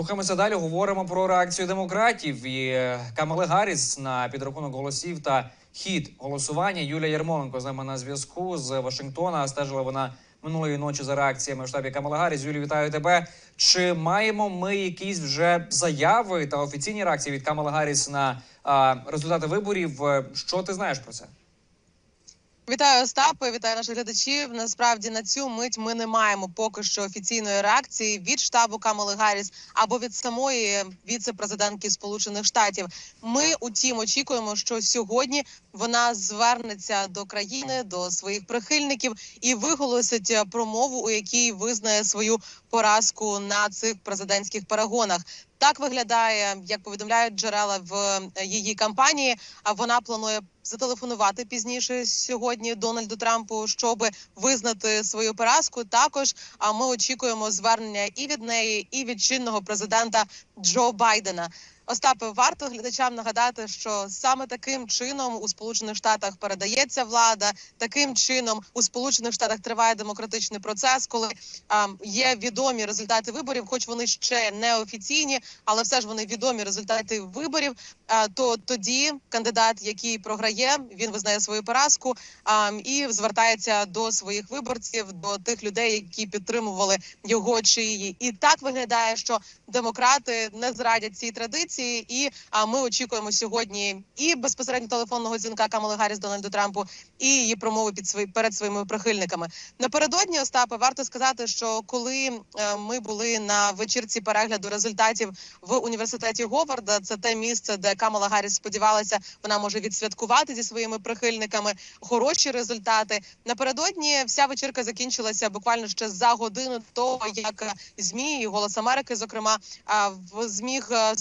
Рухаємося далі. Говоримо про реакцію демократів і е, Камали Гарріс на підрахунок голосів та хід голосування. Юлія Єрмоленко з нами на зв'язку з Вашингтона. Стежила вона минулої ночі за реакціями в штабі Камали Гарріс. Юлі, вітаю тебе. Чи маємо ми якісь вже заяви та офіційні реакції від Камали Гарріс на а, результати виборів? Е, Що ти знаєш про це? Вітаю Остапе, вітаю наших глядачів. Насправді на цю мить ми не маємо поки що офіційної реакції від штабу Камали Гарріс або від самої віце-президентки Сполучених Штатів. Ми, утім, очікуємо, що сьогодні вона звернеться до країни, до своїх прихильників і виголосить промову, у якій визнає свою поразку на цих президентських перегонах. Так виглядає, як повідомляють джерела в е, її кампанії. А вона планує зателефонувати пізніше сьогодні Дональду Трампу, щоб визнати свою поразку. Також а ми очікуємо звернення і від неї, і від чинного президента Джо Байдена. Остапе, варто глядачам нагадати, що саме таким чином у Сполучених Штатах передається влада. Таким чином у Сполучених Штатах триває демократичний процес, коли а, є відомі результати виборів, хоч вони ще не офіційні, але все ж вони відомі результати виборів. А, то тоді кандидат, який програє, він визнає свою поразку а, і звертається до своїх виборців, до тих людей, які підтримували його чи її. І так виглядає, що демократи не зрадять цій традиції, і а ми очікуємо сьогодні і безпосередньо телефонного дзвінка Камали Гарріс Дональду Трампу, і її промови під свої перед своїми прихильниками. Напередодні Остапе варто сказати, що коли е, ми були на вечірці перегляду результатів в університеті Говарда, це те місце, де Камала Гарріс сподівалася, вона може відсвяткувати зі своїми прихильниками хороші результати. Напередодні вся вечірка закінчилася буквально ще за годину того, як змі і голос Америки, зокрема, зміг е,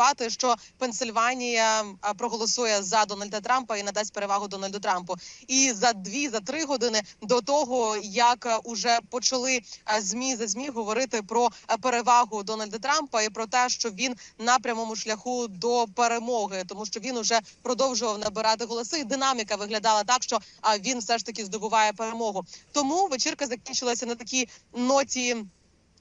спрогнозувати, що Пенсильванія проголосує за Дональда Трампа і надасть перевагу Дональду Трампу. І за дві за три години до того, як е, уже почали е, змі за змі говорити про е, перевагу Дональда Трампа і про те, що він на прямому шляху до перемоги, тому що він уже продовжував набирати голоси. І Динаміка виглядала так, що він все ж таки здобуває перемогу. Тому вечірка закінчилася на такій ноті.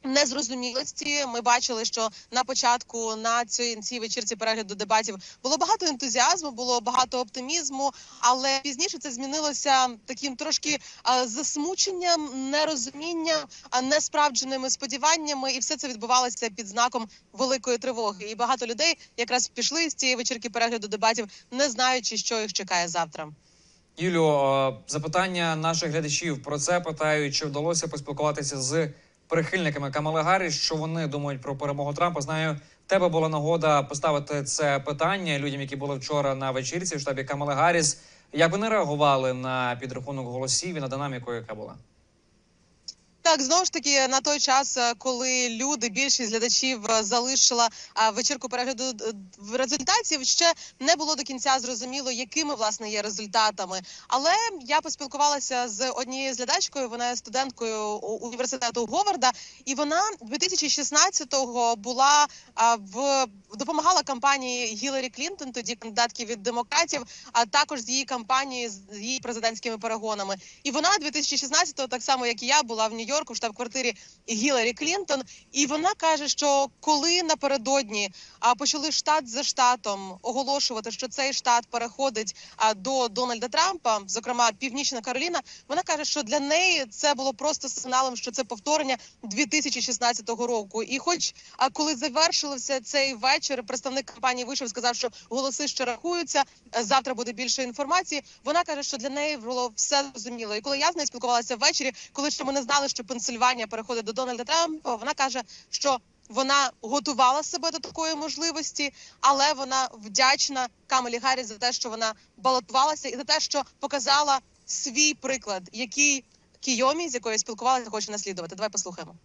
Незрозумілості ми бачили, що на початку на цій, цій вечірці перегляду дебатів було багато ентузіазму, було багато оптимізму, але пізніше це змінилося таким трошки а, засмученням, нерозумінням, а несправдженими сподіваннями, і все це відбувалося під знаком великої тривоги. І багато людей якраз пішли з цієї вечірки перегляду дебатів, не знаючи, що їх чекає завтра. Юлю, запитання наших глядачів про це питають, чи вдалося поспілкуватися з прихильниками Камали Гарріс, що вони думають про перемогу Трампа. Знаю, в тебе була нагода поставити це питання людям, які були вчора на вечірці в штабі Камали Гарріс. Як вони реагували на підрахунок голосів і на динаміку, яка була? Так, знову ж таки, на той час, е, коли люди, більшість глядачів е, залишила вечірку перегляду е, в результатів, ще не було до кінця зрозуміло, якими власне є результатами. Але я поспілкувалася з однією з глядачкою. Вона є студенткою університету Говарда, і вона 2016-го була в допомагала кампанії Гіларі Клінтон, тоді кандидатки від демократів, а також з її кампанії з її президентськими перегонами. І вона 2016-го, так само як і я, була в Нью-Йорку в штаб-квартирі Гіларі Клінтон. І вона каже, що коли напередодні почали штат за штатом оголошувати, що цей штат переходить до Дональда Трампа, зокрема Північна Кароліна, вона каже, що для неї це було просто сигналом, що це повторення 2016 року. І, хоч коли завершився цей вечір, представник компанії вийшов, сказав, що голоси ще рахуються. Завтра буде більше інформації. Вона каже, що для неї було все зрозуміло. І коли я з нею спілкувалася ввечері, коли ще ми не знали, що Пенсильванія переходить до Дональда Трампа, вона каже, що вона готувала себе до такої можливості, але вона вдячна Камелі Гаррі за те, що вона балотувалася, і за те, що показала свій приклад, який Кійомі, з якою спілкувалася, хоче наслідувати. Давай послухаємо.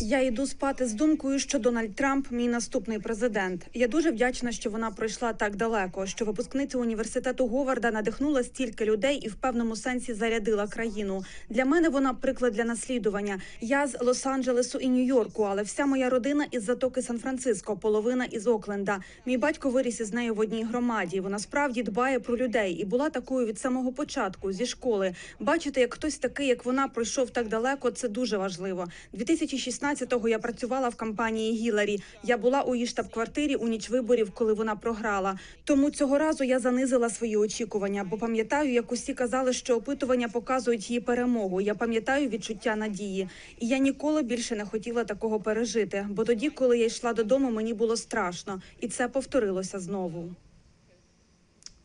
Я йду спати з думкою, що Дональд Трамп мій наступний президент. Я дуже вдячна, що вона пройшла так далеко. Що випускниця університету Говарда надихнула стільки людей і в певному сенсі зарядила країну. Для мене вона приклад для наслідування. Я з Лос-Анджелесу і Нью-Йорку, але вся моя родина із затоки Сан-Франциско, половина із Окленда. Мій батько виріс із нею в одній громаді. Вона справді дбає про людей і була такою від самого початку зі школи. Бачити, як хтось такий, як вона, пройшов так далеко, це дуже важливо. 2016-го я працювала в кампанії Гіларі. Я була у її штаб-квартирі у ніч виборів, коли вона програла. Тому цього разу я занизила свої очікування, бо пам'ятаю, як усі казали, що опитування показують її перемогу. Я пам'ятаю відчуття надії, і я ніколи більше не хотіла такого пережити. Бо тоді, коли я йшла додому, мені було страшно, і це повторилося знову.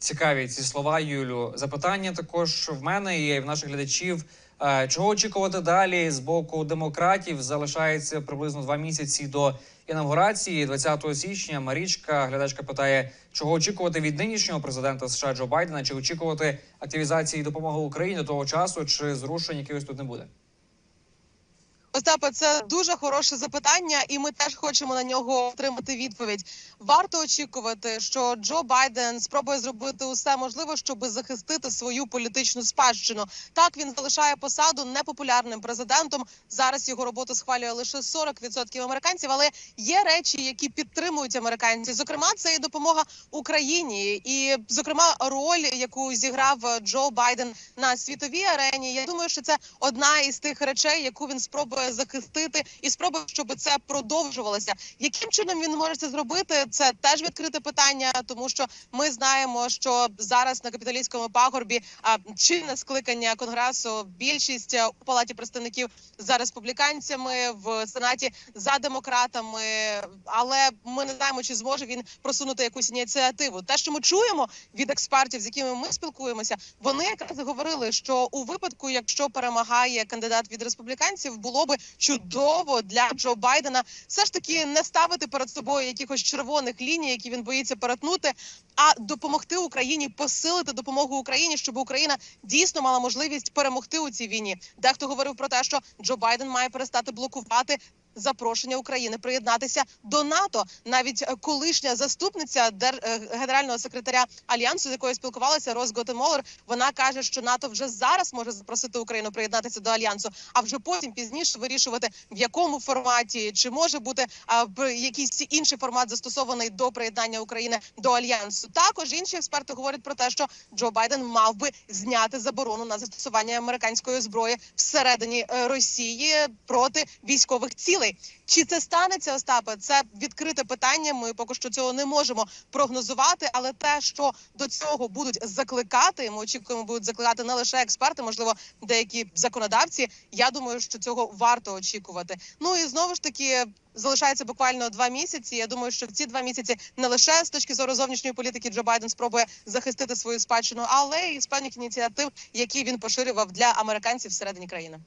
Цікаві ці слова, Юлю. Запитання також в мене і в наших глядачів. Е, Чого очікувати далі з боку демократів? Залишається приблизно два місяці до інавгурації, 20 січня. Марічка, глядачка, питає, чого очікувати від нинішнього президента США Джо Байдена? Чи очікувати активізації допомоги Україні до того часу, чи зрушень якихось тут не буде? Остапе, це дуже хороше запитання, і ми теж хочемо на нього отримати відповідь. Варто очікувати, що Джо Байден спробує зробити усе можливе, щоб захистити свою політичну спадщину. Так він залишає посаду непопулярним президентом. Зараз його роботу схвалює лише 40% американців, але є речі, які підтримують американці. Зокрема, це і допомога Україні, і зокрема роль, яку зіграв Джо Байден на світовій арені. Я думаю, що це одна із тих речей, яку він спробує захистити, і спробує, щоб це продовжувалося. Яким чином він може це зробити? Це теж відкрите питання, тому що ми знаємо, що зараз на капіталістському пагорбі а, чинне скликання конгресу, більшість е, у палаті представників за республіканцями в сенаті за демократами. Але ми не знаємо, чи зможе він просунути якусь ініціативу. Те, що ми чуємо від експертів, з якими ми спілкуємося, вони якраз говорили, що у випадку, якщо перемагає кандидат від республіканців, було би чудово для Джо Байдена все ж таки не ставити перед собою якихось червоних ліній, які він боїться перетнути, а допомогти Україні посилити допомогу Україні, щоб Україна дійсно мала можливість перемогти у цій війні. Дехто говорив про те, що Джо Байден має перестати блокувати. Запрошення України приєднатися до НАТО, навіть е, колишня заступниця е, генерального секретаря альянсу, з якою спілкувалася Рос Готемолер, вона каже, що НАТО вже зараз може запросити Україну приєднатися до альянсу, а вже потім пізніше вирішувати в якому форматі чи може бути а, якийсь інший формат застосований до приєднання України до альянсу. Також інші експерти говорять про те, що Джо Байден мав би зняти заборону на застосування американської зброї всередині е, Росії проти військових цілей. Чи це станеться, Остапе? Це відкрите питання. Ми поки що цього не можемо прогнозувати. Але те, що до цього будуть закликати, ми очікуємо, будуть закликати не лише експерти, можливо, деякі законодавці. Я думаю, що цього варто очікувати. Ну і знову ж таки. Залишається буквально два місяці. Я думаю, що в ці два місяці не лише з точки зору зовнішньої політики Джо Байден спробує захистити свою спадщину, але і з певних ініціатив, які він поширював для американців всередині країни.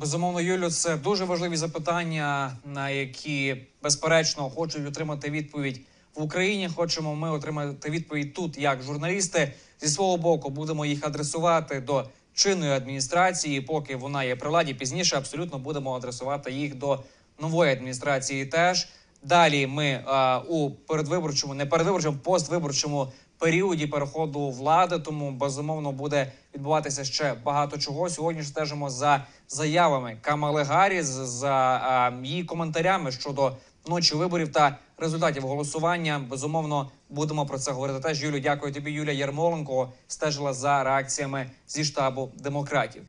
Безумовно, Юлю, це дуже важливі запитання, на які безперечно хочуть отримати відповідь в Україні. Хочемо ми отримати відповідь тут, як журналісти. Зі свого боку будемо їх адресувати до чинної адміністрації, поки вона є при владі. Пізніше абсолютно будемо адресувати їх до нової адміністрації. Теж далі ми а, у передвиборчому, не передвиборчому, поствиборчому періоді переходу влади. Тому безумовно буде відбуватися ще багато чого. Сьогодні ж стежимо за заявами Камали Гарріс, за а, її коментарями щодо ночі виборів та результатів голосування. Безумовно, будемо про це говорити. Теж Юлю, дякую тобі. Юлія Ярмоленко стежила за реакціями зі штабу демократів.